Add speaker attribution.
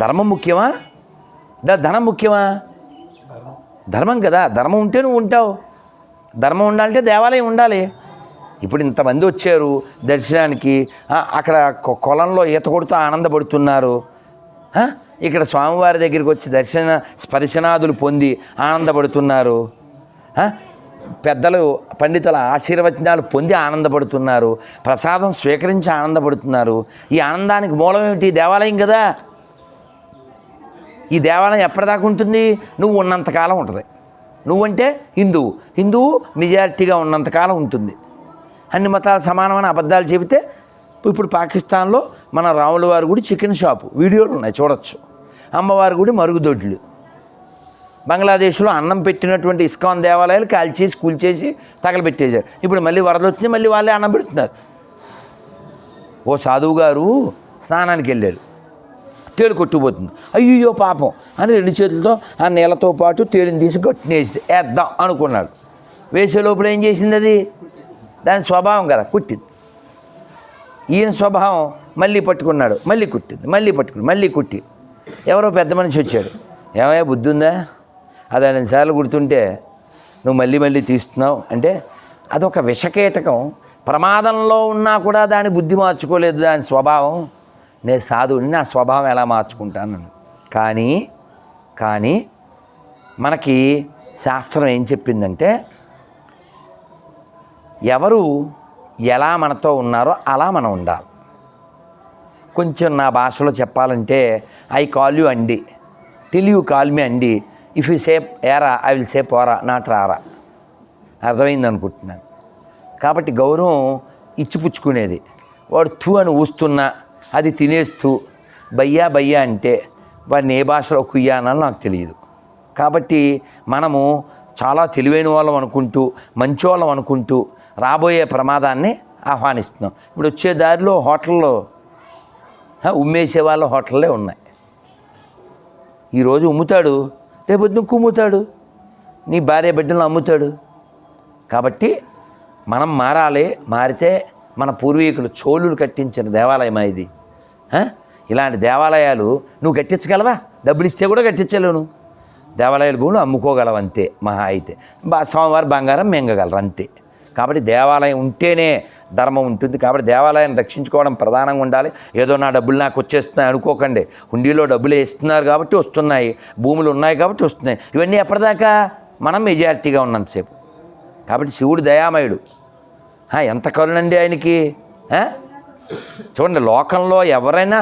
Speaker 1: ధర్మం ముఖ్యమా? దా ధనం ముఖ్యమా? ధర్మం కదా. ధర్మం ఉంటే నువ్వు ఉంటావు. ధర్మం ఉండాలంటే దేవాలయం ఉండాలి. ఇప్పుడు ఇంతమంది వచ్చారు దర్శనానికి. అక్కడ కొలంలో ఈత కొడుతూ ఆనందపడుతున్నారు. ఇక్కడ స్వామివారి దగ్గరికి వచ్చి దర్శన స్పర్శనాదులు పొంది ఆనందపడుతున్నారు. పెద్దలు పండితుల ఆశీర్వచనాలు పొంది ఆనందపడుతున్నారు ప్రసాదం స్వీకరించి ఆనందపడుతున్నారు. ఈ ఆనందానికి మూలం ఏమిటి? దేవాలయం కదా. ఈ దేవాలయం ఎప్పటిదాకా ఉంటుంది? నువ్వు ఉన్నంతకాలం ఉంటుంది. నువ్వంటే హిందువు హిందువు మెజారిటీగా ఉన్నంతకాలం ఉంటుంది. అన్ని మతాలు సమానమైన అబద్ధాలు చెబితే ఇప్పుడు పాకిస్తాన్లో మన రాముల వారి గుడి చికెన్ షాపు వీడియోలు ఉన్నాయి చూడొచ్చు. అమ్మవారి గుడి మరుగుదొడ్లు. బంగ్లాదేశ్లో అన్నం పెట్టినటువంటి ఇస్కాన్ దేవాలయాలు కాల్చేసి కూల్చేసి తగలబెట్టేశారు. ఇప్పుడు మళ్ళీ వరద వచ్చింది మళ్ళీ వాళ్ళే అన్నం పెడుతున్నారు. ఓ సాధువు గారు స్నానానికి వెళ్ళారు. తేలు కొట్టుకుపోతుంది. అయ్యో పాపం అని రెండు చేతులతో ఆ నీళ్ళతో పాటు తేలిని తీసి గట్టినేసి వేద్దాం అనుకున్నాడు. వేసే లోపల ఏం చేసింది అది? దాని స్వభావం కదా కుట్టింది. ఈయన స్వభావం మళ్ళీ పట్టుకున్నాడు మళ్ళీ కుట్టింది మళ్ళీ పట్టుకుని మళ్ళీ కుట్టి. ఎవరో పెద్ద మనిషి వచ్చాడు. ఏమయ్యా బుద్ధి ఉందా? పదహైదు సార్లు గుర్తుంటే నువ్వు మళ్ళీ మళ్ళీ తీస్తున్నావు అంటే అదొక విషకీటకం ప్రమాదంలో ఉన్నా కూడా దాని బుద్ధి మార్చుకోలేదు దాని స్వభావం. నేను సాధువుని నా స్వభావం ఎలా మార్చుకుంటాను కానీ కానీ మనకి శాస్త్రం ఏం చెప్పిందంటే ఎవరు ఎలా మనతో ఉన్నారో అలా మనం ఉండాలి. కొంచెం నా భాషలో చెప్పాలంటే ఐ కాల్ యూ అండి. టిల్ యూ కాల్ మీ అండి. ఇఫ్ యూ సేప్ ఏరా ఐ విల్ సేప్ పోరా నాట్ రారా అర్థమైంది అనుకుంటున్నాను. కాబట్టి గౌరవం ఇచ్చిపుచ్చుకునేది. వాడు తూ అని ఊస్తున్నా అది తినేస్తూ బయ్యా బయ్యా అంటే వాడిని ఏ భాషలో కుయ్యా అనాలో నాకు తెలియదు. కాబట్టి మనము చాలా తెలివైన వాళ్ళం అనుకుంటూ మంచోళ్ళం అనుకుంటూ రాబోయే ప్రమాదాన్ని ఆహ్వానిస్తున్నాం. ఇప్పుడు వచ్చే దారిలో హోటల్లో ఉమ్మేసే వాళ్ళ హోటల్లే ఉన్నాయి. ఈరోజు ఉమ్ముతాడు. రేపొద్దున కుమ్ముతాడు. నీ భార్య బిడ్డలను అమ్ముతాడు. కాబట్టి మనం మారాలి మారితే మన పూర్వీకులు చోళులు కట్టించిన దేవాలయం ఇది? ఇలాంటి దేవాలయాలు నువ్వు కట్టించగలవా? డబ్బులు ఇస్తే కూడా కట్టించలేవు నువ్వు. దేవాలయాల భూములు అమ్ముకోగలవు అంతే మహా అయితే. బా సోమవారం బంగారం మెంగగలరు అంతే. కాబట్టి దేవాలయం ఉంటేనే ధర్మం ఉంటుంది కాబట్టి దేవాలయాన్ని రక్షించుకోవడం ప్రధానంగా ఉండాలి. ఏదో నా డబ్బులు నాకు వచ్చేస్తున్నాయి అనుకోకండి. హుండీలో డబ్బులు వేస్తున్నారు కాబట్టి వస్తున్నాయి. భూములు ఉన్నాయి కాబట్టి వస్తున్నాయి. ఇవన్నీ ఎప్పటిదాకా మనం మెజారిటీగా ఉన్నంతసేపు. కాబట్టి శివుడు దయామయుడు. ఎంత కరుణండి ఆయనకి. చూడండి లోకంలో ఎవరైనా